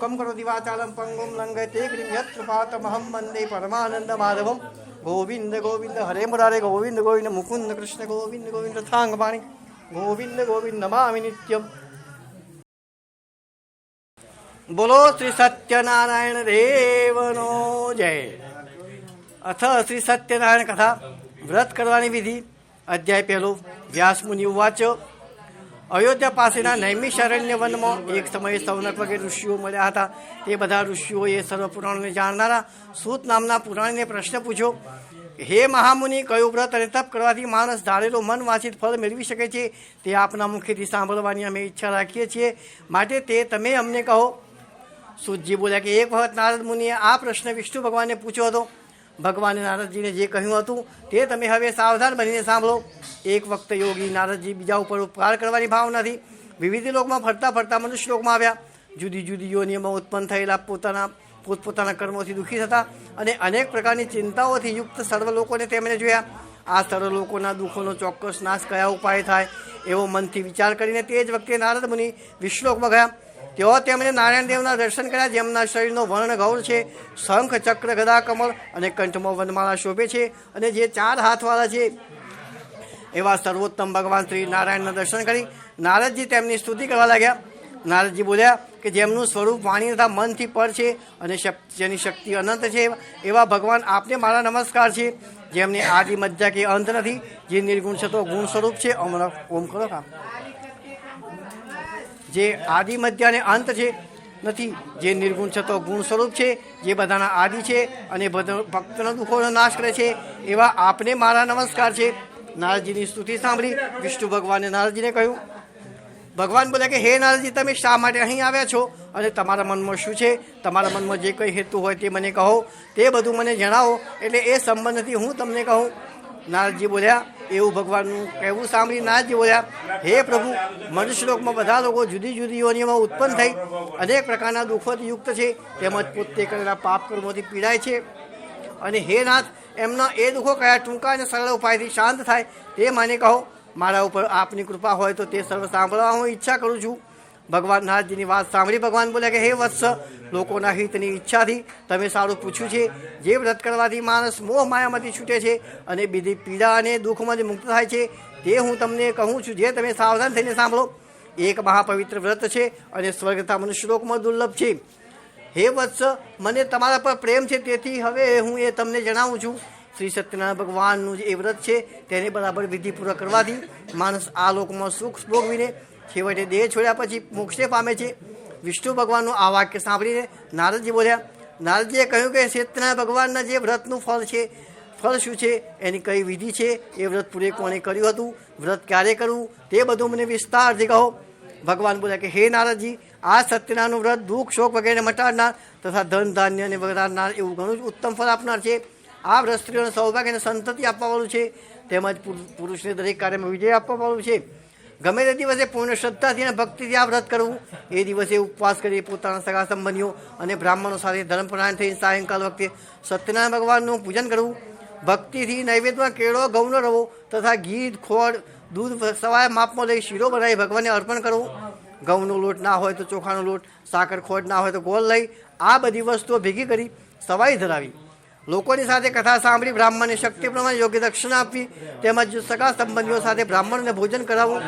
મૂકમ કરો દિવાચાલમ પંગુમ લંઘયતે ગિરિમ યત કૃપાતમહં વંદે પરમાનંદ માધવમ ગોવિંદ ગોવિંદ હરે મુરારે ગોવિંદ ગોવિંદ મુકુંદ કૃષ્ણ ગોવિંદ ગોવિંદ થાંગપાણી ગોવિંદ ગોવિંદ નમામિ નિત્યમ બોલો શ્રી સત્યનારાયણ દેવનો જય અથ શ્રી સત્યનારાયણ કથા વ્રત કરવાની વિધિ અધ્યાય પહેલો વ્યાસમુનિ ઉવાચ અયોધ્યા પાસેના નૈમિષારણ્ય વનમાં એક સમયે સૌનક વગેરે ઋષિઓ મળ્યા હતા. તે બધા ઋષિઓએ સર્વ પુરાણોને જાણનારા સૂત નામના પુરાણને પ્રશ્ન પૂછ્યો, હે મહામુનિ, કયું વ્રત અને તપ કરવાથી માણસ ધારેલો મન વાંચિત ફળ મેળવી શકે છે? તે આપના મુખેથી સાંભળવાની અમે ઈચ્છા રાખીએ છીએ. માટે તે તમે અમને કહો. સુતજી બોલ્યા કે, એક વખત નારદ મુનિએ આ પ્રશ્ન વિષ્ણુ ભગવાનને પૂછ્યો હતો. ભગવાને નારદજીને જે કહ્યું હતું, તે તમે હવે સાવધાન બનીને સાંભળો. એક વખત યોગી નારદજી બીજા ઉપર ઉપકાર કરવાની ભાવનાથી વિવિધ લોકમાં ફરતા ફરતા મનુષ્ય લોકમાં આવ્યા. જુદી જુદી યોનિઓમાં ઉત્પન્ન થયેલા પોતાના, પોતપોતાના કર્મોથી દુઃખી થતા અને અનેક પ્રકારની ચિંતાઓથી યુક્ત સર્વ લોકોને તેમણે જોયા. આ સર્વ લોકોના દુઃખોનો ચોક્કસ નાશ કયા ઉપાય થાય એવો મનથી વિચાર કરીને તે જ વખતે નારદ મુનિ વિશ્વલોકમાં ગયા. તેઓ તેમણે નારાયણ દેવના દર્શન કર્યા, જેમના શરીરનો વર્ણ ગૌર છે, શંખ, ચક્ર, ગદા, કમળ અને કંઠમાં વનમાળા શોભે છે. અને જે ચાર હાથવાળા છે, એવા સર્વોત્તમ ભગવાન શ્રી નારાયણના દર્શન કરી નારદજી તેમની સ્તુતિ કરવા લાગ્યા. નારદજી બોલ્યા કે જેમનું સ્વરૂપ વાણી તથા મનથી પર છે અને જેની શક્તિ અનંત છે, એવા ભગવાન આપને મારા નમસ્કાર છે. જેમની આદિ મજ્જા કે અંત નથી, જે નિર્ગુણ છે તો ગુણ સ્વરૂપ છે. અમર ઓમ કરો કામ જે આદિ મધ્ય અને અંત છે, નથી. જે નિર્ગુણ છતો ગુણ સ્વરૂપ છે, જે બધાના આદિ છે અને ભક્તના દુઃખોનો નાશ કરે છે, એવા આપને મારા નમસ્કાર છે. નારદજીની સ્તુતિ સાંભળી વિષ્ણુ ભગવાને નારદજીને કહ્યું, ભગવાન બોલ્યા કે, હે નારદજી, તમે શા માટે અહીં આવ્યા છો? અને તમારા મનમાં શું છે? તમારા મનમાં જે કંઈ હેતુ હોય તે મને કહો. તે બધું મને જણાવો. એટલે એ સંબંધથી હું તમને કહું. નારદજી બોલ્યા એવું ભગવાનનું કહેવું સાંભળી નારદજી બોલ્યા હે પ્રભુ, મનુષ્યલોકમાં બધા લોકો જુદી જુદી યોનિઓમાં ઉત્પન્ન થઈ અનેક પ્રકારના દુઃખોથી યુક્ત છે, તેમજ પોતે કરેલા પાપ કર્મોથી પીડાય છે. અને હે નાથ, એમના એ દુઃખો કયા ટૂંકા અને સરળ ઉપાયથી શાંત થાય તે મને કહો. મારા ઉપર આપની કૃપા હોય તો તે સર્વ સાંભળવા હું ઈચ્છા કરું છું. ભગવાન નાથજીની વાત સાંભળી ભગવાન બોલે કે, હે વત્સ, લોકોના હિતની ઈચ્છાથી તમે સારું પૂછ્યું છે. જે વ્રત કરવાથી માણસ મોહ માયામાંથી છૂટે છે અને બીજી પીડા અને દુઃખમાંથી મુક્ત થાય છે. તે હું તમને કહું છું, જે તમે સાવધાન થઈને સાંભળો. એક મહાપવિત્ર વ્રત છે અને સ્વર્ગતા મને મનુષ્યલોકમાં દુર્લભ છે. હે વત્સ, મને તમારા પર પ્રેમ છે, તેથી હવે હું એ તમને જણાવું છું. શ્રી સત્યનારાયણ ભગવાનનું જે એ વ્રત છે, તેને બરાબર વિધિપૂર્વક કરવાથી માણસ આ લોકમાં સુખ ભોગવીને છેવટે દેહ છોડ્યા પછી મોક્ષે પામે છે. વિષ્ણુ ભગવાનનું આ વાક્ય સાંભળીને નારદજી બોલ્યા, નારદજીએ કહ્યું કે શેતના ભગવાનના જે વ્રતનું ફળ છે, ફળ શું છે? એની કઈ વિધિ છે? એ વ્રત પૂરે કોણે કર્યું હતું? વ્રત ક્યારે કરવું? તે બધું મને વિસ્તારથી કહો. ભગવાન બોલ્યા કે, હે નારદજી, આ સત્યનારાયણનું વ્રત દુઃખ, શોક વગેરે મટાડનાર તથા ધન ધાન્ય અને વધારનાર એવું ઘણું જ ઉત્તમ ફળ આપનાર છે. આ વ્રત સ્ત્રીઓને સૌભાગ્ય અને સંતતિ આપવાવાળું છે. તેમજ પુરુષને દરેક કાર્યમાં વિજય આપવાવાળું છે. ગમે તે દિવસે પૂર્ણ શ્રદ્ધાથી અને ભક્તિથી આ વ્રત કરવું, એ દિવસે ઉપવાસ કરી પોતાના સગા સંબંધીઓ અને બ્રાહ્મણો સાથે ધર્મપરાયણ થઈ સાયંકાલ વખતે સત્યનારાયણ ભગવાનનું પૂજન કરવું, ભક્તિથી નૈવેદ્યમાં કેળો ગૌનો રવો તથા ઘી, ખોળ, દૂધ સવાય માપમાં લઈ શીરો બનાવી ભગવાનને અર્પણ કરવું. ઘઉંનો લોટ ના હોય તો ચોખાનો લોટ, સાકર ખોટ ના હોય તો ગોળ લઈ આ બધી વસ્તુઓ ભેગી કરી સવાઈ ધરાવી. લોકોની સાથે કથા સાંભળી, બ્રાહ્મણને શક્તિ પ્રમાણે યોગ્ય દક્ષિણા આપવી, તેમજ સગા સંબંધીઓ સાથે બ્રાહ્મણને ભોજન કરાવવું.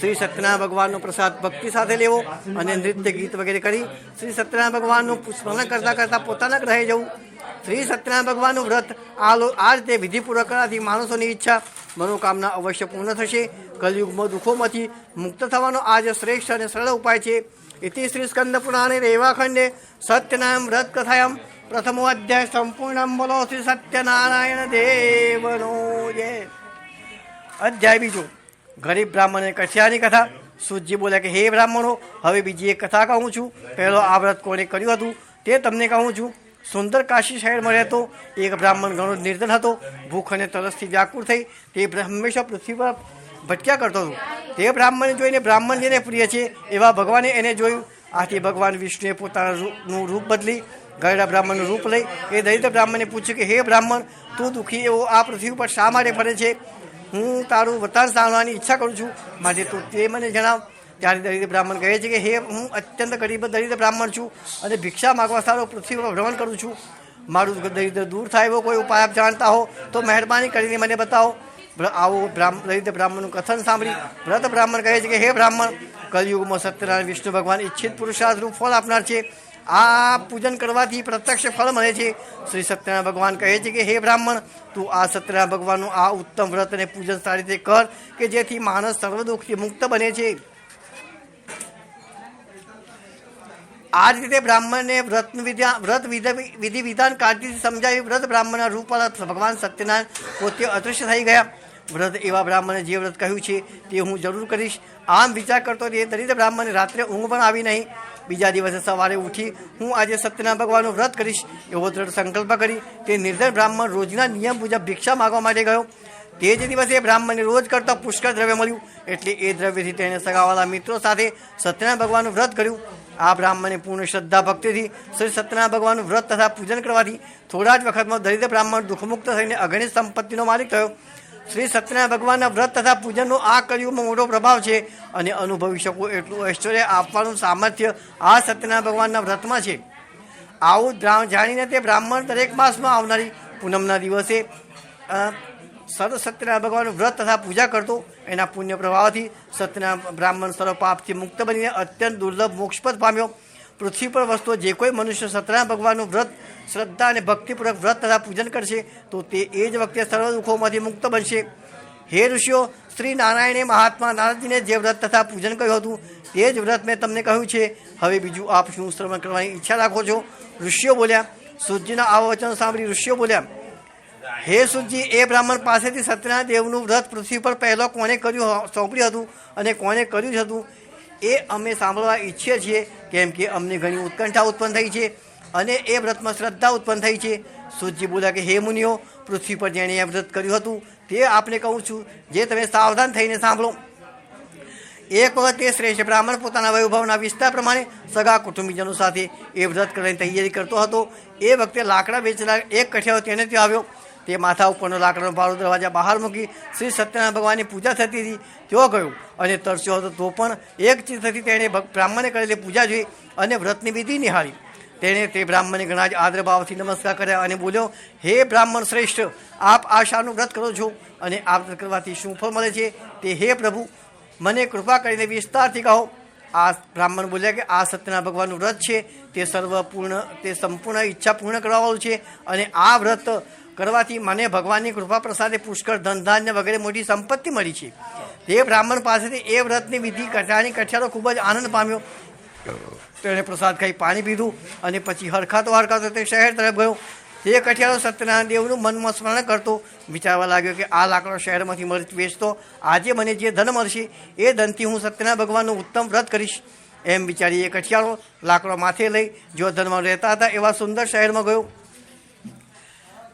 શ્રી સત્યનારાયણ ભગવાનનો પ્રસાદ ભક્તિ સાથે લેવો અને નૃત્ય ગીત વગેરે કરી શ્રી સત્યનારાયણ ભગવાનનું સ્મરણ કરતાં કરતાં પોતાના ગ્રહે જવું. શ્રી સત્યનારાયણ ભગવાનનું વ્રત આ આ રીતે વિધિપૂર્વક કરવાથી માણસોની ઈચ્છા મનોકામના અવશ્ય પૂર્ણ થશે. કલયુગમાં દુઃખોમાંથી મુક્ત થવાનો આ જ શ્રેષ્ઠ અને સરળ ઉપાય છે ઇતિ શ્રી સ્કંદ પુરાણે રેવાખંડે સત્યનારાયણ વ્રત કથાયામ પ્રથમો અધ્યાય સંપૂર્ણ બોલો શ્રી સત્યનારાયણ દેવનો જય અધ્યાય બીજો ગરીબ બ્રાહ્મણે કથિયાની કથા સુજી બોલ્યા કે હે બ્રાહ્મણો હવે બીજી એક કથા કહું છું પહેલો આ વ્રત કોણે કર્યું હતું? તે તમને કહું છું. સુંદર કાશી શહેરમાં રહેતો એક બ્રાહ્મણ ઘણો નિર્ધન હતો. ભૂખ અને તરસથી વ્યાકુળ થઈ તે હંમેશા પૃથ્વી પર ભટક્યા કરતો હતો. તે બ્રાહ્મણને જોઈને બ્રાહ્મણ જેને પ્રિય છે, એવા ભગવાને એને જોયું. આથી ભગવાન વિષ્ણુએ પોતાના રૂપ બદલી ગયડા બ્રાહ્મણનું રૂપ લઈ એ દરિદ્ર બ્રાહ્મણને પૂછ્યું કે, હે બ્રાહ્મણ, તું દુઃખી એવો આ પૃથ્વી ઉપર શા માટે ફરે છે? હું તારું વતન સાંભળવાની ઈચ્છા કરું છું. માટે તું તે મને જણાવ. ત્યારે દરિદ્ર બ્રાહ્મણ કહે છે કે, હે, હું અત્યંત ગરીબ દરિદ્ર બ્રાહ્મણ છું અને ભિક્ષા માગવા સારો પૃથ્વી પર ભ્રમણ કરું છું. મારું દરિદ્ર દૂર થાય એવો કોઈ ઉપાય આપ જાણતા હો તો મહેરબાની કરીને મને બતાવો. આવો દરિદ્ર બ્રાહ્મણનું કથન સાંભળી વ્રત બ્રાહ્મણ કહે છે કે, હે બ્રાહ્મણ, કલયુગમાં સત્યનારાયણ વિષ્ણુ ભગવાન ઈચ્છિત પુરુષાર્થ રૂપ ફળ આપનાર છે. આ પૂજન કરવાથી પ્રત્યક્ષ ફળ મળે છે. શ્રી સત્યનારાયણ ભગવાન કહે છે કે, હે બ્રાહ્મણ, તું આ સત્યનારાયણ ભગવાનનું આ ઉત્તમ વ્રત અને પૂજન સારી રીતે કર કે જેથી માણસ સર્વદુઃખથી મુક્ત બને છે. આ રીતે બ્રાહ્મણને વ્રત વિદ્યા વ્રત વિધિ વિધાન કાળજીથી સમજાવી વ્રત બ્રાહ્મણના રૂપવાળા ભગવાન સત્યનારાયણ પોતે અદૃશ્ય થઈ ગયા. વ્રત, એવા બ્રાહ્મણે જે વ્રત કહ્યું છે તે હું જરૂર કરીશ. આમ વિચાર કરતો તે દરિદ્ર બ્રાહ્મણને રાત્રે ઊંઘ પણ આવી નહીં. બીજા દિવસે સવારે ઉઠી હું આજે સત્યનારાયણ ભગવાનનું વ્રત કરીશ. એવો દ્રઢ સંકલ્પ કરી તે નિર્ધન બ્રાહ્મણ રોજના નિયમ મુજબ ભિક્ષા માગવા માટે ગયો. તે જ દિવસે બ્રાહ્મણને રોજ કરતાં પુષ્કળ દ્રવ્ય મળ્યું. એટલે એ દ્રવ્યથી તેણે સગાવાલા મિત્રો સાથે સત્યનારાયણ ભગવાનનું વ્રત કર્યું. આ બ્રાહ્મણે પૂર્ણ શ્રદ્ધા ભક્તિથી શ્રી સત્યનારાયણ ભગવાનનું વ્રત તથા પૂજન કરવાથી થોડા જ વખતમાં દરિદ્ર બ્રાહ્મણ દુઃખમુક્ત થઈને અગણિત સંપત્તિનો માલિક થયો. શ્રી સત્યનારાયણ ભગવાનના વ્રત તથા પૂજનનો આ કળિયુગમાં મોટો પ્રભાવ છે અને અનુભવી શકો એટલું ઐશ્વર્ય આપવાનું સામર્થ્ય આ સત્યનારાયણ ભગવાનના વ્રતમાં છે. આવું જાણીને તે બ્રાહ્મણ દરેક માસમાં આવનારી પૂનમના દિવસે સર્વ સત્યનારાયણ ભગવાનનું વ્રત તથા પૂજા કરતો, એના પુણ્ય પ્રભાવથી સત્યના બ્રાહ્મણ સર્વ પાપથી મુક્ત બનીને અત્યંત દુર્લભ મોક્ષપદ પામ્યો. પૃથ્વી પર વસતો જે કોઈ મનુષ્ય સત્યનારાયણ ભગવાનનું વ્રત, શ્રદ્ધા અને ભક્તિપૂર્વક વ્રત તથા પૂજન કરશે, તો તે એ જ વખતે સર્વ દુઃખોમાંથી મુક્ત બનશે. હે ઋષિઓ, શ્રી નારાયણે મહાત્મા નારદજીને જે વ્રત તથા પૂજન કહ્યું હતું, તે જ વ્રત મેં તમને કહ્યું છે. હવે બીજું આપ શું શ્રવણ કરવાની ઈચ્છા રાખો છો? ઋષિઓ બોલ્યા સૂર્યના આ વચન સાંભળી ઋષિઓ બોલ્યા, હે સુજી એ બ્રાહ્મણ પાસેથી સત્યનારાયણ દેવનું વ્રત પૃથ્વી પર પહેલો કોને કર્યું સોંપડ્યું હતું અને કોને કર્યું હતું? એ અમે સાંભળવા ઈચ્છીએ છીએ. કેમ કે અમને ઘણી ઉત્કંઠા ઉત્પન્ન થઈ છે અને એ વ્રતમાં શ્રદ્ધા ઉત્પન્ન થઈ છે. સૂજી બોલ્યા કે, હે મુનિઓ, પૃથ્વી પર જેણે એ વ્રત કર્યું હતું, તે આપને કહું છું, જે તમે સાવધાન થઈને સાંભળો. એક વખત તે શ્રેષ્ઠ બ્રાહ્મણ પોતાના વૈભવના વિસ્તાર પ્રમાણે સગા કુટુંબીજનો સાથે એ વ્રત કરવાની તૈયારી કરતો હતો. એ વખતે લાકડા વેચનાર એક કઠિયાઓ તેને ત્યાં આવ્યો. તે માથા ઉપરનો લાકડાનો ભાડો દરવાજા બહાર મૂકી શ્રી સત્યનારાયણ ભગવાનની પૂજા થતી હતી. તેઓ ગયો અને તરસ્યો હતો. તો પણ એક થતી તેણે બ્રાહ્મણે કરેલી પૂજા જોઈ અને વ્રતની વિધિ નિહાળી. તેણે તે બ્રાહ્મણને ઘણા જ આદરભાવથી નમસ્કાર કર્યા અને બોલ્યો, હે બ્રાહ્મણ શ્રેષ્ઠ, આપ આશાનું વ્રત કરો છો અને આ વ્રત કરવાથી શું ફળ મળે છે? તે હે પ્રભુ, મને કૃપા કરીને વિસ્તારથી કહો. આ બ્રાહ્મણ બોલ્યા કે, આ સત્યના ભગવાનનું વ્રત છે. તે સર્વ પૂર્ણ તે સંપૂર્ણ ઈચ્છા પૂર્ણ કરવાવાળું છે અને આ વ્રત કરવાથી મને ભગવાનની કૃપા પ્રસાદે પુષ્કળ ધન ધાન્ય વગેરે મોટી સંપત્તિ મળી છે. તે બ્રાહ્મણ પાસેથી એ વ્રતની વિધિ કઠાણી કઠિયારો ખૂબ જ આનંદ પામ્યો. તેણે પ્રસાદ ખાઈ પાણી પીધું અને પછી હરખાતો હરખાતો તે શહેર તરફ ગયો. તે કઠિયારો સત્યનારાયણ દેવનું મનમાં સ્મરણ કરતો. વિચારવા લાગ્યો કે આ લાકડો શહેરમાંથી મળી વેચતો. આજે મને જે ધન મળશે, એ ધનથી હું સત્યનારાયણ ભગવાનનું ઉત્તમ વ્રત કરીશ. એમ વિચારી એ કઠિયારો લાકડો માથે લઈ જો ધનમાં રહેતા હતા એવા સુંદર શહેરમાં ગયો.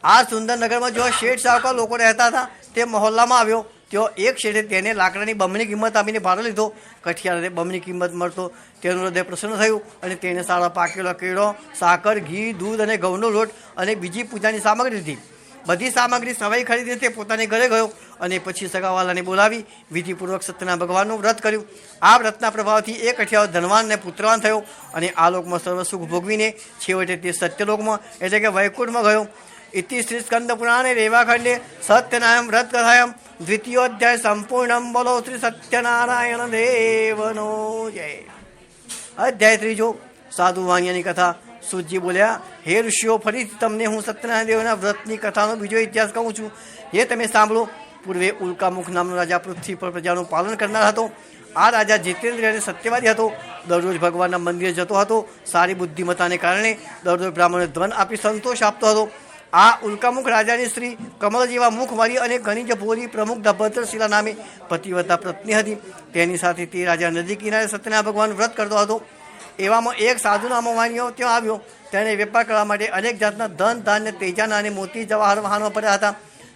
આ સુંદરનગરમાં જો શેઠ સાવકાર લોકો રહેતા હતા, તે મહોલ્લામાં આવ્યો. તેઓ એક શેઠે તેને લાકડાની બમણી કિંમત આપીને ભાડો લીધો. કઠિયાને બમણી કિંમત મળતો તેનું હૃદય પ્રસન્ન થયું અને તેને સારા પાકેલો કેળો, સાકર, ઘી, દૂધ અને ઘઉંનો લોટ અને બીજી પૂજાની સામગ્રી લીધી. બધી સામગ્રી સવાઈ ખરીદીને તે પોતાને ઘરે ગયો અને પછી સગાવાલાને બોલાવી, વિધિપૂર્વક સત્યના ભગવાનનું વ્રત કર્યું. આ વ્રતના પ્રભાવથી એક અઠિયાઓ ધનવાન અને પુત્રવાન થયો અને આ લોકમાં સર્વ સુખ ભોગવીને છેવટે તે સત્યલોકમાં એટલે કે વૈકુંઠમાં ગયો. ઇતિ શ્રી स्कंदपुराणे रेवाखंडे રેવાખંડે સત્યનારાયણ વ્રત કથાયમ દ્વિતીયોધ્યાય बोलो श्री સત્યનારાયણ દેવનો જય અધ્યાય ત્રીજો સાધુ વાણિયાની કથા સુજી બોલ્યા હે ઋષિઓ ફરીથી તમને હું સત્યનારાયણ દેવના વ્રતની કથાનો બીજો ઇતિહાસ કહું છું એ તમે સાંભળો પૂર્વે ઉલ્કામુખ નામનો રાજા પૃથ્વી પર પ્રજાનું પાલન કરનાર હતો આ રાજા જીતેન્દ્ર અને સત્યવાદી હતો દરરોજ ભગવાનના મંદિરે જતો હતો સારી બુદ્ધિમત્તાને કારણે દરરોજ બ્રાહ્મણને ધન આપી સંતોષ આપતો હતો આ ઉલ્કામુખ રાજાની સ્ત્રી કમલ જેવા મુખવાળી અને ઘણી જ ભોરી પ્રમુખ ભદ્રશિલા નામે પતિવતા પત્ની હતી. તેની સાથે તે રાજા નદી કિનારે સત્યના ભગવાન વ્રત કરતો હતો. એવામાં એક સાધુ નામો વાણીઓ ત્યાં આવ્યો. તેણે વેપાર કરવા માટે અનેક જાતના ધન, ધાન્ય, તેજાના અને મોતી જવાહર વાહનો પડ્યા હતા.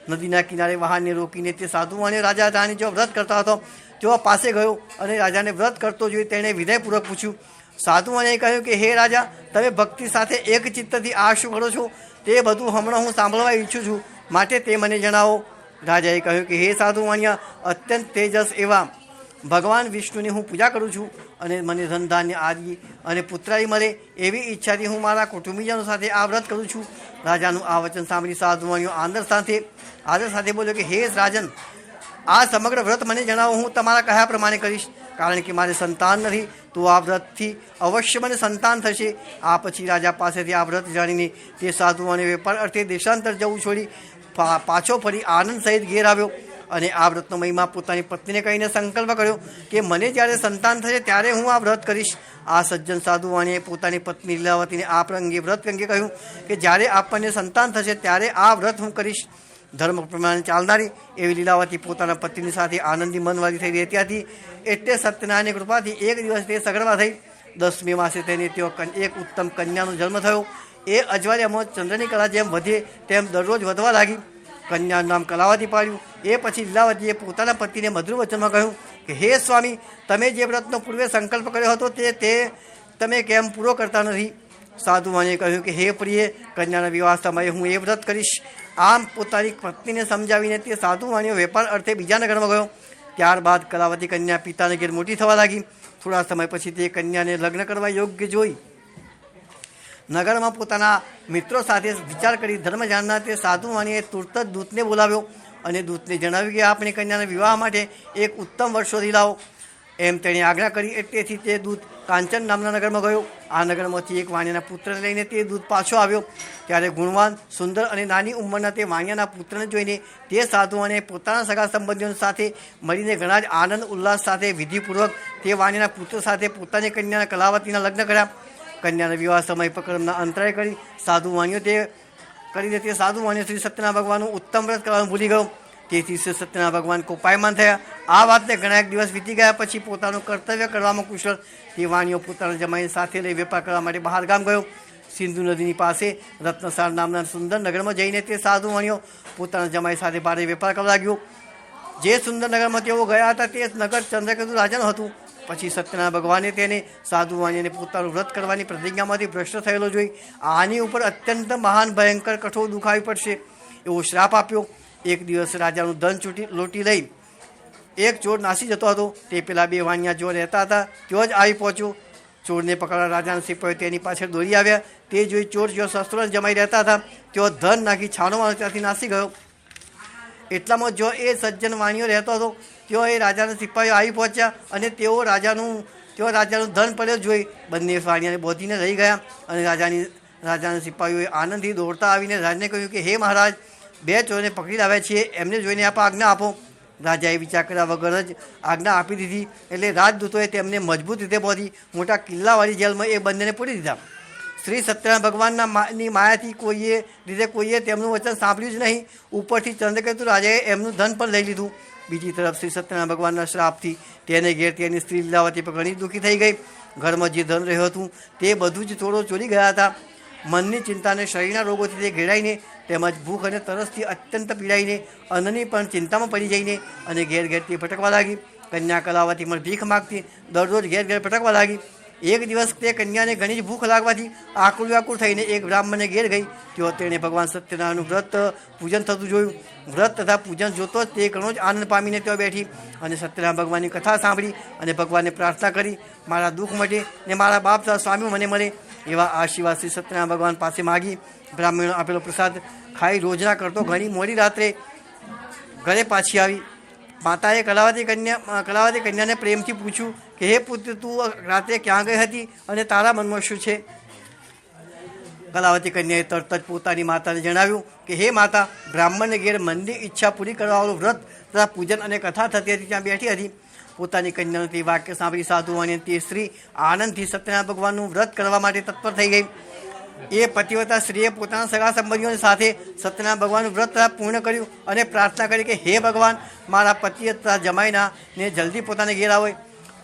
નદીના કિનારે વાહનને રોકીને તે સાધુ અને રાજા રાણી જો વ્રત કરતા હતો, તેઓ પાસે ગયો અને રાજાને વ્રત કરતો જોઈ તેણે વિનયપૂર્વક પૂછ્યું, સાધુ વાણીએ કહ્યું કે, હે રાજા તમે ભક્તિ સાથે એક ચિત્તથી આ શું કરો છો તે બધું હમણાં હું સાંભળવા ઈચ્છું છું. માટે તે મને જણાવો. રાજાએ કહ્યું કે, હે સાધુ વાણિયા, અત્યંત તેજસ એવા ભગવાન વિષ્ણુની હું પૂજા કરું છું અને મને ધન ધાન્ય આદિ અને પુત્રાઈ મળે એવી ઈચ્છાથી હું મારા કુટુંબીજનો સાથે આ વ્રત કરું છું. રાજાનું આ વચન સાંભળી સાધુવાણીઓ આદર સાથે આદર સાથે બોલ્યો કે, હે રાજન, આ સમગ્ર વ્રત મને જણાવો, હું તમારા કહ્યા પ્રમાણે કરીશ. કારણ કે મારે સંતાન નથી, તો આ વ્રતથી અવશ્ય મને સંતાન થશે. આ પછી રાજા પાસેથી આ વ્રત જાણીને તે સાધુઓને વેપાર અર્થે દેશાંતર જવું છોડી પાછો ફરી આનંદ સહિત ઘેર આવ્યો. અને આ વ્રતનો મહિમા પોતાની પત્નીને કહીને સંકલ્પ કર્યો કે મને જ્યારે સંતાન થશે ત્યારે હું આ વ્રત કરીશ. આ સજ્જન સાધુવાણીએ પોતાની પત્ની લીલાવતીને આ પ્રંગે વ્રત અંગે કહ્યું કે જ્યારે આપણને સંતાન થશે ત્યારે આ વ્રત હું કરીશ. ધર્મ પ્રમાણે ચાલનારી એવી લીલાવતી પોતાના પતિની સાથે આનંદી મનવાળી થઈ રહેતી હતી એટલે સત્યનારાયણની કૃપાથી એક દિવસ તે સગર્ભા થઈ. દસમી માસે તેને તેઓ એક ઉત્તમ કન્યાનો જન્મ થયો. એ અજવાળિયામાં ચંદ્રની કળા જેમ વધે તેમ દરરોજ વધવા લાગી. કન્યાનું નામ કલાવતી પાડ્યું. એ પછી લીલાવતીએ પોતાના પતિને મધુર વચનમાં કહ્યું કે, હે સ્વામી, તમે જે વ્રતનો પૂર્વે સંકલ્પ કર્યો હતો તે તે તમે કેમ પૂરો કરતા નથી? સાધુવાણીએ કહ્યું કે, હે પ્રિય, કન્યાના વિવાહ સમયે હું એ વ્રત કરીશ. આમ પોતાની પત્નીને સમજાવીને તે સાધુવાણીઓ વેપાર અર્થે બીજા નગરમાં ગયો. ત્યારબાદ કલાવતી કન્યા પિતાને ઘેર મોટી થવા લાગી. થોડા સમય પછી તે કન્યાને લગ્ન કરવા યોગ્ય જોઈ. નગરમાં પોતાના મિત્રો સાથે વિચાર કરી ધર્મ જાણનાર તે સાધુવાણીએ તુરત જ દૂતને બોલાવ્યો અને દૂતને જણાવ્યું કે આપણે કન્યાના વિવાહ માટે એક ઉત્તમ વર્ષોથી લાવો. એમ તેણે આજ્ઞા કરી એટલેથી તે દૂત કાંચન નામના નગરમાં ગયો. આ નગરમાંથી એક વાણિયાના પુત્રને લઈને તે દૂત પાછો આવ્યો. ત્યારે ગુણવાન, સુંદર અને નાની ઉંમરના તે વાણિયાના પુત્રને જોઈને તે સાધુઓને પોતાના સગા સંબંધીઓ સાથે મળીને ઘણા જ આનંદ, ઉલ્લાસ સાથે, વિધિપૂર્વક તે વાણિયાના પુત્ર સાથે પોતાની કન્યાના કલાવતીના લગ્ન કર્યા. કન્યાના વિવાહ સમય પ્રક્રમના અંતરાય કરી સાધુ વાણીઓ તે કરીને તે સાધુ વાણીઓ શ્રી સત્યના ભગવાનનું ઉત્તમ વ્રત કરવાનું ભૂલી ગયો. તેથી શ્રી સત્યના ભગવાન કોપાયમાન થયા. આ વાતને ઘણા એક દિવસ વીતી ગયા પછી પોતાનું કર્તવ્ય કરવામાં કુશળ તે વાણીઓ પોતાના જમાઈને સાથે લઈ વેપાર કરવા માટે બહાર ગામ ગયો. સિંધુ નદીની પાસે રત્નસાર નામના સુંદર નગરમાં જઈને તે સાધુ વાણીઓ પોતાના જમાઈ સાથે ભારે વેપાર કરવા લાગ્યો. જે સુંદર નગરમાં તેઓ ગયા હતા તે નગર ચંદ્રકેતુ રાજાનું હતું. પછી સત્યનારાયણ ભગવાને તેને સાધુ વાણીને પોતાનું વ્રત કરવાની પ્રતિજ્ઞામાંથી ભ્રષ્ટ થયેલો જોઈ. આની ઉપર અત્યંત મહાન ભયંકર કઠોર દુખાવી પડશે એવો શ્રાપ આપ્યો. એક દિવસ રાજાનું ધન ચૂંટી લોટી લઈ એક ચોર નાસી જતો હતો. તે પેલા બે વાણિયા જો રહેતા હતા તેઓ જ આવી પહોંચ્યો. ચોરને પકડવા રાજાના સિપાહીઓ તેની પાછળ દોડી આવ્યા. તે જોઈ ચોર જો શસ્ત્રો જમાઈ રહેતા હતા તેઓ ધન નાખી છાનોમાં ત્યાંથી નાસી ગયો. એટલામાં જો એ સજ્જન વાણીઓ રહેતો હતો તેઓ એ રાજાના સિપાહીઓ આવી પહોંચ્યા અને તેઓ રાજાનું તેઓ રાજાનું ધન પડ્યો જોઈ. બંને વાણિયાને બોધીને રહી ગયા અને રાજાની, રાજાના સિપાહીઓએ આનંદથી દોડતા આવીને રાજાને કહ્યું કે, હે મહારાજ બે ચોરને પકડી લાવ્યા છીએ એમને જોઈને આપ આજ્ઞા આપો. રાજાએ વિચાર કર્યા વગર જ આજ્ઞા આપી દીધી. એટલે રાજદૂતોએ તેમને મજબૂત રીતે બોધી. મોટા કિલ્લાવાળી જેલમાં એ બંનેને પૂરી દીધા. શ્રી સત્યનારાયણ ભગવાનના ની માયાથી કોઈએ રીતે કોઈએ તેમનું વચન સાંભળ્યું જ નહીં. ઉપરથી ચંદ્રકેતુ રાજાએ એમનું ધન પણ લઈ લીધું. બીજી તરફ શ્રી સત્યનારાયણ ભગવાનના શ્રાપથી તેને ઘેર તેની સ્ત્રી લીલાવતી પર ઘણી દુઃખી થઈ ગઈ. ઘરમાં જે ધન રહ્યું હતું તે બધું જ થોડો ચોરી ગયા હતા. મનની ચિંતાને શરીરના રોગોથી તે ઘેરાઈને તેમજ ભૂખ અને તરસથી અત્યંત પીડાઈને, અન્નની પણ ચિંતામાં પડી જઈને અને ઘેર ઘેરથી ભટકવા લાગી. કન્યા કલાવતી પણ ભીખ માગતી, દરરોજ ઘેર ઘેર ભટકવા લાગી. એક દિવસ તે કન્યાને ઘણી જ ભૂખ લાગવાથી આકુળ વ્યાકુળ થઈને એક બ્રાહ્મણને ઘેર ગઈ. તેઓ તેણે ભગવાન સત્યનારાયણનું વ્રત, પૂજન થતું જોયું. વ્રત તથા પૂજન જોતો જ તે ઘણો જ આનંદ પામીને તેઓ બેઠી અને સત્યનારાયણ ભગવાનની કથા સાંભળી અને ભગવાનને પ્રાર્થના કરી, મારા દુઃખ મટે ને મારા બાપ તથા સ્વામી મને મળે. એવા આશીર્વાદ શ્રી સત્યનારાયણ ભગવાન પાસે માગી. બ્રાહ્મણો આપેલો પ્રસાદ ખાઈ રોજના કરતો. ઘણી મોડી રાત્રે ઘરે પાછી આવી. માતાએ કલાવતી કન્યા કલાવતી કન્યાને પ્રેમથી પૂછ્યું કે, હે પુત્ર, તું રાત્રે ક્યાં ગઈ હતી અને તારા મનમાં શું છે? કલાવતી કન્યાએ તરત જ પોતાની માતાને જણાવ્યું કે, હે માતા, બ્રાહ્મણને ઘેર મનની ઈચ્છા પૂરી કરવાનું વ્રત તથા પૂજન અને કથા થતી હતી, ત્યાં બેઠી હતી. પોતાની કન્યાનું તે વાક્ય સાંભળી સાધુ અને તે સ્ત્રી આનંદથી સત્યનારાયણ ભગવાનનું વ્રત કરવા માટે તત્પર થઈ ગઈ. એ પતિવતા સ્ત્રીએ પોતાના સગા સંબંધીઓની સાથે સત્યના ભગવાનનું વ્રત પૂર્ણ કર્યું અને પ્રાર્થના કરી કે હે ભગવાન, મારા પતિ તથા જમાઈના ને જલ્દી પોતાને ઘેર આવે.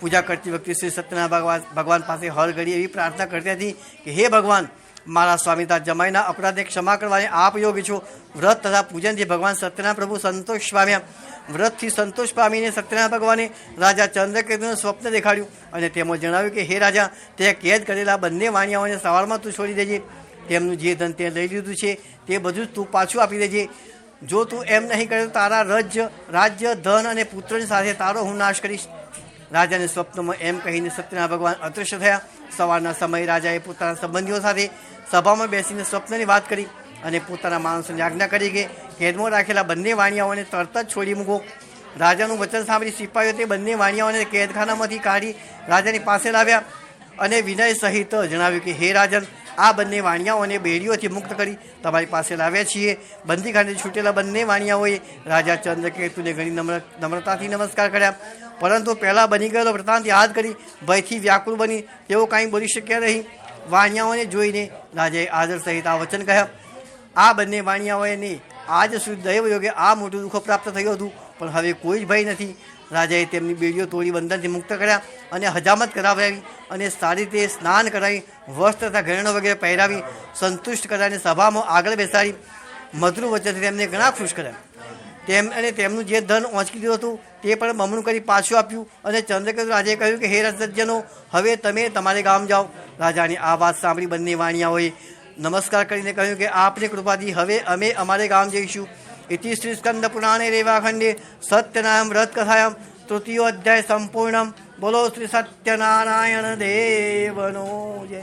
પૂજા કરતી વખતે શ્રી સત્યના ભગવાન ભગવાન પાસે હર ઘડી એવી પ્રાર્થના કરતી હતી કે હે ભગવાન, મારા સ્વામી તથા જમાઈના અપરાધને ક્ષમા કરવાની આપ યોગી છો. વ્રત તથા પૂજનથી ભગવાન સત્યના પ્રભુ સંતોષ પામ્યા. વ્રતથી સંતોષ પામીને સત્યનારાયણ ભગવાને રાજા ચંદ્રકેતુનું સ્વપ્ન દેખાડ્યું અને તેમાં જણાવ્યું કે, હે રાજા, તે કેદ કરેલા બંને વાણિયાઓને સવારમાં તું છોડી દેજે. તેમનું જે ધન તે લઈ લીધું છે, તે બધું જ તું પાછું આપી દેજે. જો તું એમ નહીં કરે તો તારા રજ, રાજ્ય, ધન અને પુત્રની સાથે તારો હું નાશ કરીશ. રાજાને સ્વપ્નમાં એમ કહીને સત્યના ભગવાન અદૃશ્ય થયા. સવારના સમયે રાજાએ પોતાના સંબંધીઓ સાથે સભામાં બેસીને સ્વપ્નની વાત કરી. અને પોતાના માણસોને આજ્ઞા કરી કે કેદમાં રાખેલા બંને વાણિયાઓને તરત જ છોડી મૂકો. રાજાનું વચન સાંભળી સિપાહીઓ તે બંને વાણિયાઓને કેદખાનામાંથી કાઢી રાજાની પાસે લાવ્યા અને વિનય સહિત જણાવ્યું કે, હે રાજન, આ બંને વાણિયાઓને બેડીઓથી મુક્ત કરી તમારી પાસે લાવ્યા છીએ. બંદીખાને છૂટેલા બંને વાણિયાઓએ રાજા ચંદ્રકેતુને ઘણી નમ્ર, નમ્રતાથી નમસ્કાર કર્યા. પરંતુ પહેલાં બની ગયેલો વૃત્તાંત યાદ કરી ભયથી વ્યાકુળ બની. તેઓ કાંઈ બોલી શક્યા નહીં. વાણિયાઓને જોઈને રાજાએ આદર સહિત આ વચન કહ્યા. આ બંને વાણિયાઓને આજ સુધી દૈવ યોગે આ મોટું દુઃખ પ્રાપ્ત થયું હતું. પણ હવે કોઈ જ ભય નથી. રાજાએ તેમની બેડીઓ તોડી બંધનથી મુક્ત કર્યા અને હજામત કરાવી અને સારી રીતે સ્નાન કરાવી, વસ્ત્ર તથા ઘરેણો વગેરે પહેરાવી, સંતુષ્ટ કરાવીને સભામાં આગળ બેસાડી, મધુર વચનથી તેમને ઘણા ખુશ કર્યા. તેમ અને તેમનું જે ધન ઓંચકી દીધું હતું તે પણ બમણું કરી પાછું આપ્યું અને ચંદ્રકેતુ રાજાએ કહ્યું કે, હે સજ્જનો હવે તમે તમારે ગામ જાઓ. રાજાની આ વાત સાંભળી બંને વાણિયાઓએ નમસ્કાર કરીને કહ્યું કે આપની કૃપાથી હવે અમે અમારે ગામ જઈશું. ઇતિ શ્રી સ્કંદ પુરાણે રેવાખંડે સત્યનારાયણ વ્રત કથાયામ તૃતીયો અધ્યાય સંપૂર્ણમ. બોલો શ્રી સત્યનારાયણ દેવનો જય.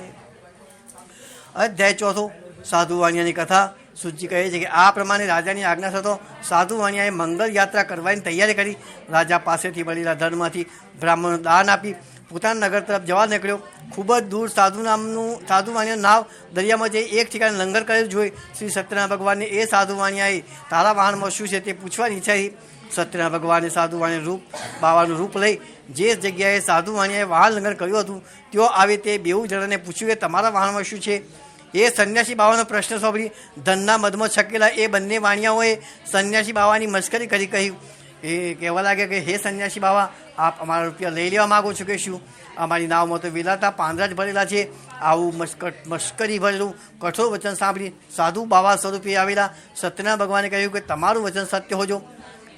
અધ્યાય ચોથો સાધુ વાણિયાની કથા. સૂચિ કહે છે કે આ પ્રમાણે રાજાની આજ્ઞા થતો સાધુ વાણિયાએ મંગલ યાત્રા કરવાની તૈયારી કરી. રાજા પાસેથી મળેલા ધનમાંથી બ્રાહ્મણો દાન આપી. પોતાના નગર તરફ જવા નીકળ્યો. ખૂબ જ દૂર સાધુ નામનું, સાધુ વાણિયાનું નાવ દરિયામાં જઈ એક ઠેકાણે લંગર કરેલું જોઈ શ્રી સત્યનારાયણ ભગવાનને એ સાધુ વાણિયાએ તારા વાહનમાં શું છે તે પૂછવાની ઈચ્છા થઈ સત્યનારાયણ ભગવાને સાધુ વાણિયા રૂપ, બાવાનું રૂપ લઈ જે જગ્યાએ સાધુ વાણિયાએ વાહન લંગર કર્યું હતું તેઓ આવે તે બેઉ જણાને પૂછ્યું કે તમારા વાહનમાં શું છે? એ સંન્યાસી બાવાનો પ્રશ્ન સાંભળી. ધનના મધમાં છકેલા એ બંને વાણિયાઓએ સંન્યાસી બાવાની મશ્કરી કરી કહ્યું. એ કહેવા લાગ્યા કે, હે સંન્યાસી બાવા, આપ અમારા રૂપિયા લઈ લેવા માગો છો કે શું? અમારી નાવમાં તો વિલાતા પાંદરા જ ભરેલા છે. આવું મસ્કટ મશ્કરી ભરેલું કઠોર વચન સાંભળી સાધુ બાવા સ્વરૂપે આવેલા સત્યના ભગવાને કહ્યું કે, તમારું વચન સત્ય હોજો.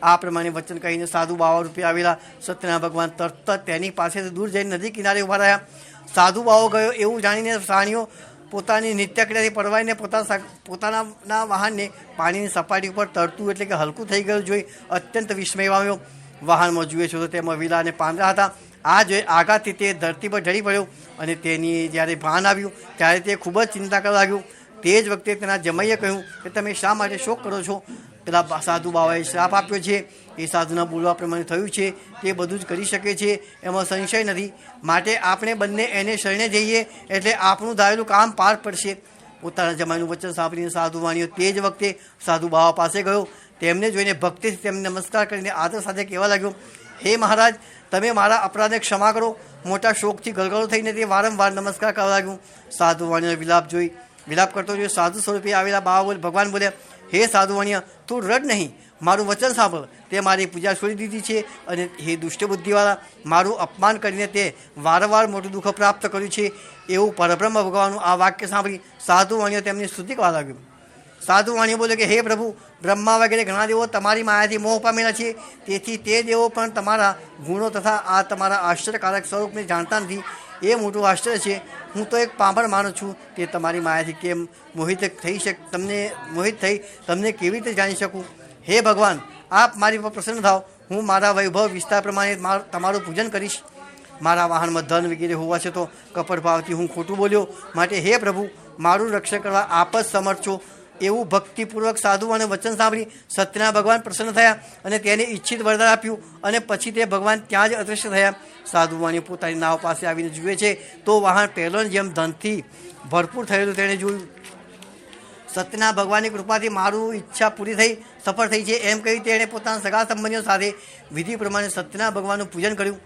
આ પ્રમાણે વચન કહીને સાધુ બાવા રૂપે આવેલા સત્યના ભગવાન તરત તેની પાસેથી દૂર જઈને નદી કિનારે ઊભા રહ્યા. સાધુ બાવો ગયો એવું જાણીને સાણીઓ પોતાની નિત્યક્રિયાથી પરવાઈને પોતાના પોતાના વાહનને પાણીની સપાટી ઉપર તરતું એટલે કે હલકું થઈ ગયું જોઈ અત્યંત વિસ્મય વાહનમાં જુએ છે તો તેમાં વિલા અને પાંદડા હતા. આ જોઈ આઘાતથી તે ધરતી પર ઢળી પડ્યો અને તેની જ્યારે ભાન આવ્યું ત્યારે તે ખૂબ જ ચિંતા કરવા લાગ્યું. તે જ વખતે તેના જમાઈએ કહ્યું કે તમે શા માટે શોક કરો છો? પેલા સાધુ બાબાએ શ્રાપ આપ્યો છે, એ સાધુના બોલવા પ્રમાણે થયું છે, તે બધું જ કરી શકે છે, એમાં સંશય નથી. માટે આપણે બંને એને શરણે જઈએ, એટલે આપણું ધારેલું કામ પાર પડશે. પોતાના જમાઈનું વચન સાંભળીને સાધુ વાણીઓ તે જ વખતે સાધુ બાબા પાસે ગયો. તેમને જોઈને ભક્તિથી તેમને નમસ્કાર કરીને આદર સાથે કહેવા લાગ્યો, હે મહારાજ, તમે મારા અપરાધને ક્ષમા કરો. મોટા શોકથી ગલગલો થઈને તે વારંવાર નમસ્કાર કરવા લાગ્યું. સાધુ વાણીનો વિલાપ જોઈ, વિલાપ કરતો જોઈ સાધુ સ્વરૂપે આવેલા બાબા બોલે, ભગવાન બોલ્યા હે સાધુ વાણિયા તું રડ નહીં. મારું વચન સાંભળ. તે મારી પૂજા છોડી દીધી છે અને હે દુષ્ટ બુદ્ધિવાળા મારું અપમાન કરીને તે વારંવાર મોટું દુઃખ પ્રાપ્ત કર્યું છે. એવું પરબ્રહ્મ ભગવાનનું આ વાક્ય સાંભળી સાધુ વાણીઓ તેમની સ્તુતિ કરવા લાગ્યું. સાધુ વાણીઓ બોલે કે, હે પ્રભુ, બ્રહ્મા વગેરે ઘણા દેવો તમારી માયાથી મોહ પામેલા છે. તેથી તે દેવો પણ તમારા ગુણો તથા આ તમારા આશ્ચર્યકારક સ્વરૂપને જાણતા નથી. એ મોટું આશ્ચર્ય છે. હું તો એક પામર માનું છું તે તમારી માયાથી કેમ મોહિત થઈ શક, તમને મોહિત થઈ, તમને કેવી રીતે જાણી શકું? હે ભગવાન, આપ મારી પર પ્રસન્ન થાવ હું મારા વૈભવ વિસ્તાર પ્રમાણે માર- તમારું પૂજન કરીશ. મારા વાહનમાં ધન વગેરે હોવા છે તો કપટ ભાવથી હું ખોટું બોલ્યો. માટે હે પ્રભુ, મારું રક્ષણ કરવા આપ જ સમર્થ છો. એવું ભક્તિપૂર્વક સાધુ અને વચન સાંભળી સત્યના ભગવાન પ્રસન્ન થયા અને તેને ઈચ્છિત વરદાન આપ્યું અને પછી તે ભગવાન ત્યાં જ અદૃશ્ય થયા. સાધુ વાણી પોતાની નાવ પાસે આવીને જુએ છે તો વાહન પહેલોની જેમ ધનથી ભરપૂર થયેલું તેણે જોયું. સત્યના ભગવાનની કૃપાથી મારું ઈચ્છા પૂરી થઈ, સફળ થઈ છે એમ કહી તેણે પોતાના સગા સંબંધીઓ સાથે વિધિ પ્રમાણે સત્યના ભગવાનનું પૂજન કર્યું.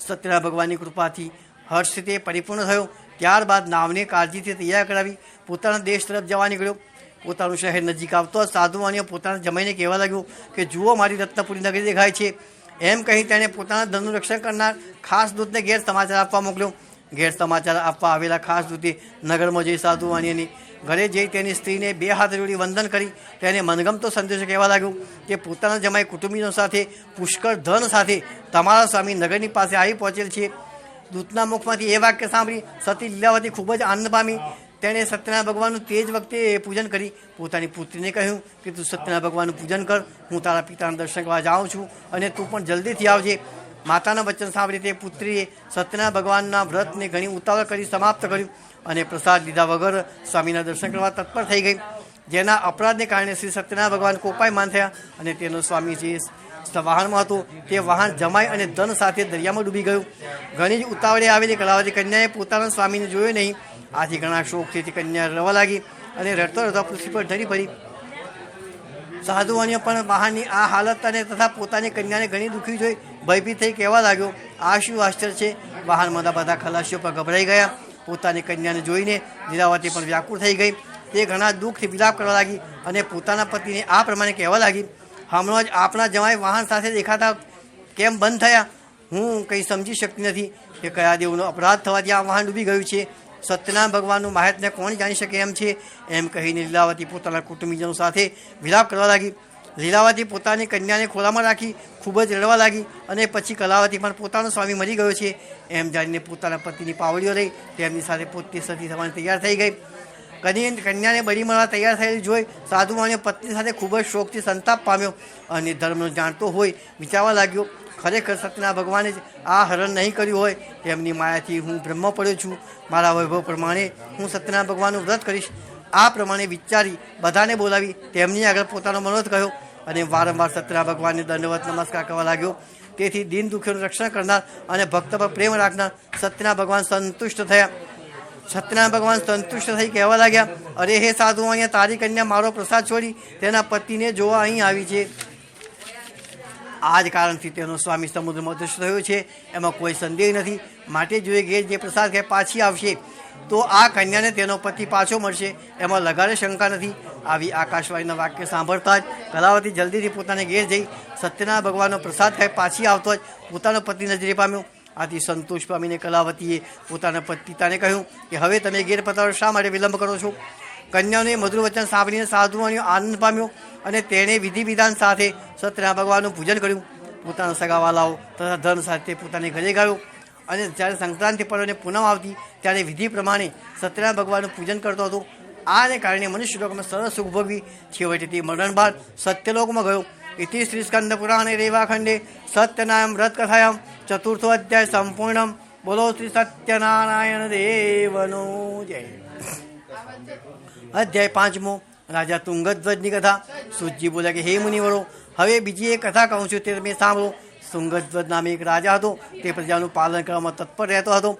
સત્યના ભગવાનની કૃપાથી હર્ષ તે પરિપૂર્ણ થયો. ત્યારબાદ નાવને કાળજીથી તૈયાર કરાવી પોતાના દેશ તરફ જવા નીકળ્યો. પોતાનું શહેર નજીક આવતો સાધુવાણીઓ પોતાના જમાઈને કહેવા લાગ્યું કે, જુઓ, મારી રત્નપુરી નગરી દેખાય છે. એમ કહી તેણે પોતાના ધનનું રક્ષણ કરનાર ખાસ દૂતને ઘેર સમાચાર આપવા મોકલ્યો. ઘેર સમાચાર આપવા આવેલા ખાસ દૂતે નગરમાં જઈ સાધુવાનીની ઘરે જઈ તેની સ્ત્રીને બે હાથ જોડી વંદન કરી. તેને મનગમતો સંદેશો કહેવા લાગ્યું કે, પોતાના જમાઈ કુટુંબીનો સાથે, પુષ્કળ ધન સાથે તમારા સ્વામી નગરની પાસે આવી પહોંચેલ છે. દૂતના મુખમાંથી એ વાક્ય સાંભળી સતી લીલાવતી ખૂબ જ આનંદ પામી. તેણે સત્યના ભગવાનનું તે જ વખતે પૂજન કરી. પોતાની પુત્રીને કહ્યું કે તું સત્યના ભગવાનનું પૂજન કર. હું તારા પિતાના દર્શન કરવા જાઉં છું અને તું પણ જલ્દીથી આવજે. માતાના વચન સાંભળી તે પુત્રીએ સત્યના ભગવાનના વ્રતને ઘણી ઉતાવળ કરી સમાપ્ત કર્યું અને પ્રસાદ લીધા વગર સ્વામીના દર્શન કરવા તત્પર થઈ ગઈ. જેના અપરાધને કારણે શ્રી સત્યનારાયણ ભગવાન કોપાયમાન થયા અને તેનો સ્વામી જે વાહનમાં હતું તે વાહન જમાઈ અને ધન સાથે દરિયામાં ડૂબી ગયું. ઘણી જ ઉતાવળે આવેલી કલાવતી કન્યાએ પોતાના સ્વામીને જોયો નહીં. આથી ઘણા શોખથી તે કન્યા રવા લાગી અને રડતો રડતો પૃથ્વી પર ઢળી પડી. સાધુઓને પણ વાહનની આ હાલત અને તથા પોતાની કન્યાને ઘણી દુઃખી જોઈ ભયભીત થઈ કહેવા લાગ્યો, આ શું આશ્ચર્ય છે? વાહનમાંના બધા ખલાસીઓ પર ગભરાઈ ગયા. પોતાની કન્યાને જોઈને લીલાવતી પણ વ્યાકુળ થઈ ગઈ. તે ઘણા દુઃખથી વિલાપ કરવા લાગી અને પોતાના પતિને આ પ્રમાણે કહેવા લાગી, હમણાં જ આપણા જમાઈ વાહન સાથે દેખાતા કેમ બંધ થયા? હું કંઈ સમજી શકતી નથી કે કયા દેવનો અપરાધ થવાથી આ વાહન ડૂબી ગયું છે. સત્યનારાયણ ભગવાનનું માહિતને કોણ જાણી શકે એમ છે? એમ કહીને લીલાવતી પોતાના કુટુંબીજનો સાથે વિલાપ કરવા લાગી. લીલાવતી પોતાની કન્યાને ખોળામાં રાખી, ખૂબ જ રડવા લાગી અને પછી કલાવતી પણ પોતાનો સ્વામી મરી ગયો છે. એમ જાણીને પોતાના પતિની પાવડીઓ લઈ તેમની સાથે પોતે સતી થવાની તૈયાર થઈ ગઈ. કની કન્યાને બરી મળવા તૈયાર થયેલી જોઈ સાધુ અને પત્ની સાથે ખૂબ જ શોકથી સંતાપ પામ્યો. અને ધર્મનો જાણતો હોય, વિચારવા લાગ્યો, ખરેખર સત્યના ભગવાને જ આ હરણ નહીં કર્યું હોય, તેમની માયાથી હું બ્રહ્મ પડ્યો છું. મારા વૈભવ પ્રમાણે હું સત્યના ભગવાનનું વ્રત કરીશ. આ પ્રમાણે વિચારી બધાને બોલાવી તેમની આગળ પોતાનો મનોરથ કહ્યો અને વારંવાર સત્યના ભગવાનને દંડવત નમસ્કાર કરવા લાગ્યો. તેથી દિન દુઃખીઓનું રક્ષણ કરનાર અને ભક્ત પર પ્રેમ રાખનાર સત્યના ભગવાન સંતુષ્ટ થયા. સત્યનારાયણ ભગવાન સંતુષ્ટ થઈ કહેવા લાગ્યા, અરે હે સાધુ, અહીંયા તારી કન્યા મારો પ્રસાદ છોડી, તેના પતિને જોવા અહીં આવી છે. આ જ કારણથી તેનો સ્વામી સમુદ્રમાં દૃશ્ય થયો છે. એમાં કોઈ સંદેહ નથી. માટે જોઈએ કે જે પ્રસાદ કે પાછી આવશે, તો આ કન્યાને તેનો પતિ પાછો મળશે. એમાં લગાડે શંકા નથી. આવી આકાશવાણીના વાક્ય સાંભળતા જ કલાવતી જલ્દીથી પોતાને ઘેર જઈ સત્યનારાયણ ભગવાનનો પ્રસાદ ખાઈ પાછી આવતો જ પોતાનો પતિ નજરે પામ્યો. આથી સંતોષ પામીને કલાવતીએ પોતાના પિતાને કહ્યું કે હવે તમે પતાવો શા માટે વિલંબ કરો છો? કન્યાને મધુર વચન સાંભળીને સાધુઓનો આનંદ પામ્યો અને તેણે વિધિ વિધાન સાથે સત્યના ભગવાનનું પૂજન કર્યું. પોતાના સગાવાલાઓ તથા ધન સાથે પોતાને ઘરે ગયો અને જ્યારે સંક્રાંતિ પર્વને પૂનમ આવતી ત્યારે વિધિ પ્રમાણે સત્યના ભગવાનનું પૂજન કરતો હતો. આને કારણે મનુષ્ય લોકમાં સરસ સુખ ભોગવી. છેવટે તે મરણ બાદ સત્યલોકમાં ગયો. પુરાણે રેવાખંડે સત્યનારાયણ વ્રત કથાયામ ચતુર્થો અધ્યાય સંપૂર્ણમ બોલો શ્રી સત્યનારાયણ દેવનો જય અધ્યાય પાંચમો રાજા તુંગધ્વજની કથા સુજી બોલ્યા કે હે મુનિવરો હવે બીજી એક કથા કહું છું તે તમે સાંભળો તુંગધ્વજ નામે એક રાજા હતો તે પ્રજાનું પાલન કરવામાં તત્પર રહેતો હતો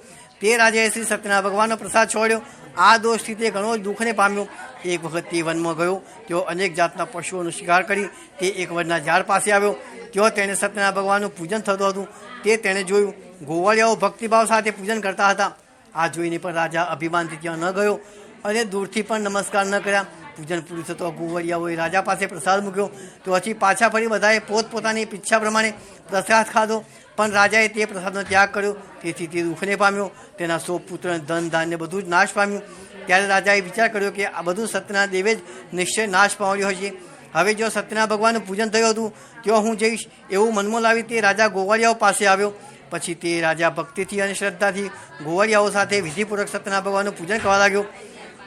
તે રાજાએ શ્રી સત્યનારાયણ ભગવાનનો પ્રસાદ છોડ્યો આ દોષથી તે ઘણો જ દુઃખને પામ્યો. એક વખત તે વનમાં ગયો. તેઓ અનેક જાતના પશુઓનો શિકાર કરી તે એક વડના ઝાડ પાસે આવ્યો. તેઓ તેણે સત્યના ભગવાનનું પૂજન થતું હતું. તે તેણે જોયું. ગોવાળિયાઓ ભક્તિભાવ સાથે પૂજન કરતા હતા. આ જોઈને પણ રાજા અભિમાનથી ત્યાં ન ગયો અને દૂરથી પણ નમસ્કાર ન કર્યા. પૂજન પૂરું થતો ગોવળિયાઓએ રાજા પાસે પ્રસાદ મૂક્યો. તો પછી પાછા ફરી બધાએ પોતપોતાની ઈચ્છા પ્રમાણે પ્રસાદ ખાધો. પણ રાજાએ તે પ્રસાદનો ત્યાગ કર્યો. તેથી તે દુઃખને પામ્યો. તેના સો પુત્ર, ધન, ધાન્ય બધું જ નાશ પામ્યું. ત્યારે રાજાએ વિચાર કર્યો કે આ બધું સત્યના દેવે જ નિશ્ચય નાશ પામ્યો હશે. હવે જો સત્યના ભગવાનનું પૂજન થયું હતું, તો હું જઈશ એવું મનમાં લાવી તે રાજા ગોવાળિયાઓ પાસે આવ્યો. પછી તે રાજા ભક્તિથી અને શ્રદ્ધાથી ગોવાળિયાઓ સાથે વિધિપૂર્વક સત્યના ભગવાનનું પૂજન કરવા લાગ્યો.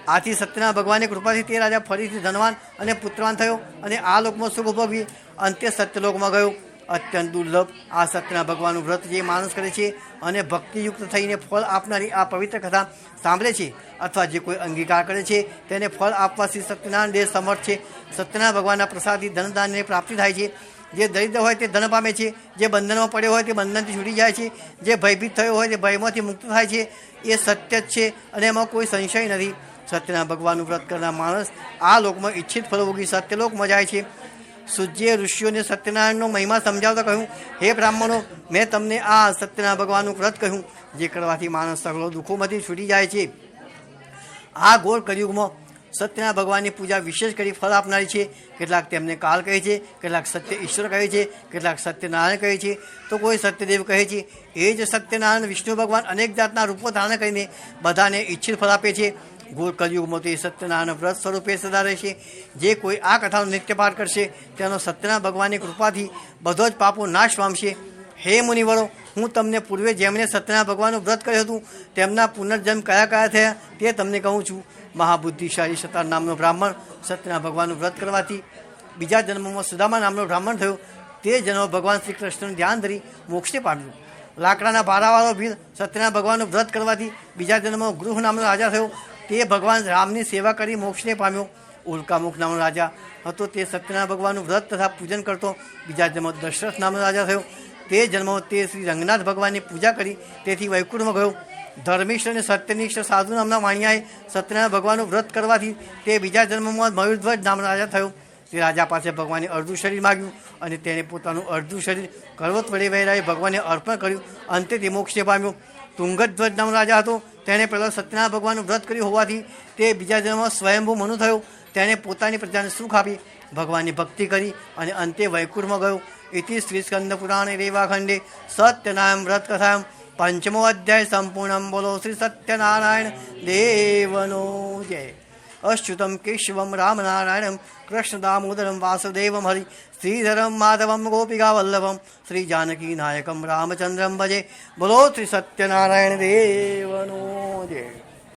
આથી સત્યના ભગવાનની કૃપાથી તે રાજા ફરીથી ધનવાન અને પુત્રવાન થયો અને આ લોકમાં સુખ ભોગવી. અંતે સત્યલોકમાં ગયો. અત્યંત દુર્લભ. આ સત્યના ભગવાનનું વ્રત જે માણસ કરે છે અને ભક્તિયુક્ત થઈને ફળ આપનારી આ પવિત્ર કથા સાંભળે છે અથવા જે કોઈ અંગીકાર કરે છે તેને ફળ આપવાથી સત્યનારાયણ દેહ સમર્થ છે. સત્યનારાયણ ભગવાનના પ્રસાદથી ધનદાનની પ્રાપ્તિ થાય છે. જે દરિદ્ર હોય તે ધન પામે છે. જે બંધનમાં પડ્યો હોય તે બંધનથી છૂટી જાય છે. જે ભયભીત થયો હોય તે ભયમાંથી મુક્ત થાય છે. એ સત્ય જ છે અને એમાં કોઈ સંશય નથી. સત્યના ભગવાનનું વ્રત કરનાર માણસ આ લોકમાં ઈચ્છિત ફળ ભોગી સત્યલોકમાં જાય છે. સૂર્ય ઋષિઓને સત્યનારાયણનો મહિમા સમજાવતા કહ્યું, હે બ્રાહ્મણો, મેં તમને આ સત્યના ભગવાનનું વ્રત કહ્યું, જે કરવાથી માણસ સગળો દુઃખોમાંથી છૂટી જાય છે. આ ગોળ કળિયુગમાં સત્યના ભગવાનની પૂજા વિશેષ કરી ફળ આપનારી છે. કેટલાક તેમને કાલ કહે છે, કેટલાક સત્ય ઈશ્વર કહે છે, કેટલાક સત્યનારાયણ કહે છે. તો કોઈ સત્યદેવ કહે છે, એ જ સત્યનારાયણ વિષ્ણુ ભગવાન અનેક જાતના રૂપો ધારણ કરીને બધાને ઈચ્છિત ફળ આપે છે. તો એ સત્યનારાયણ વ્રત સ્વરૂપે સદા રહેશે જે કોઈ આ કથાનો નિત્યપાઠ કરશે, તેનો સત્યના ભગવાનની કૃપાથી બધો જ પાપો નાશ પામશે. હે મુનિવરો, હું તમને પૂર્વે જેમણે સત્યના ભગવાનનું વ્રત કર્યું હતું, તેમના પુનર્જન્મ કયા કયા થયા તે તમને કહું છું. મહાબુદ્ધિશાળી સતાર નામનો બ્રાહ્મણ સત્યના ભગવાનનું વ્રત કરવાથી બીજા જન્મમાં સુદામા નામનો બ્રાહ્મણ થયો. તે જન્મ ભગવાન શ્રી કૃષ્ણનું ધ્યાન ધરી મોક્ષે પામ્યું લાકડાના ભારાવાળો ભીલ સત્યનારાયણ ભગવાનનું વ્રત કરવાથી બીજા જન્મમાં ગૃહ નામનો રાજા થયો. તે ભગવાન રામની સેવા કરી, મોક્ષને પામ્યો. ઉલ્કામુખ નામનો રાજા હતો. તે સત્યનારાયણ ભગવાનનું વ્રત તથા પૂજન કરતો. બીજા જન્મ દશરથ નામનો રાજા થયો. તે જન્મ તે શ્રી રંગનાથ ભગવાનની પૂજા કરી. તેથી વૈકુંઠમાં ગયો. ધર્મિષ્ઠ અને સત્યનિષ્ઠ સાધુ નામના વાણિયાએ સત્યનારાયણ ભગવાનનું વ્રત કરવાથી તે બીજા જન્મમાં મયુરધ્વજ નામનો રાજા થયો. તે રાજા પાસે ભગવાને અડધું શરીર માગ્યું અને તેણે પોતાનું અડધું શરીર કરવત વડે વહેરાએ ભગવાનને અર્પણ કર્યું. અંતે તે મોક્ષને પામ્યો. તુંગધ્વજ નામનો રાજા હતો. તેણે પહેલાં સત્યનારાયણ ભગવાનનું વ્રત કર્યું હોવાથી તે બીજા જન્મમાં સ્વયંભૂ મનુ થયો. તેણે પોતાની પ્રજાને સુખ આપી, ભગવાનની ભક્તિ કરી અને અંતે વૈકુંઠમાં ગયો. ઇતિ શ્રી સ્કંદ પુરાણે રેવાખંડે સત્યનારાયણ વ્રત કથામ પંચમો અધ્યાય સંપૂર્ણમ બોલો શ્રી સત્યનારાયણ દેવનો જય. અચ્યુતમ કેશવમ રામનારાયણમ કૃષ્ણ દામોદરમ વાસુદેવમ હરિ શ્રીધરમ માધવમ ગોપિકા વલ્લભમ શ્રી જાનકી નાયકમ રામચંદ્રમ ભજે બોલો શ્રી સત્યનારાયણ દેવનો જય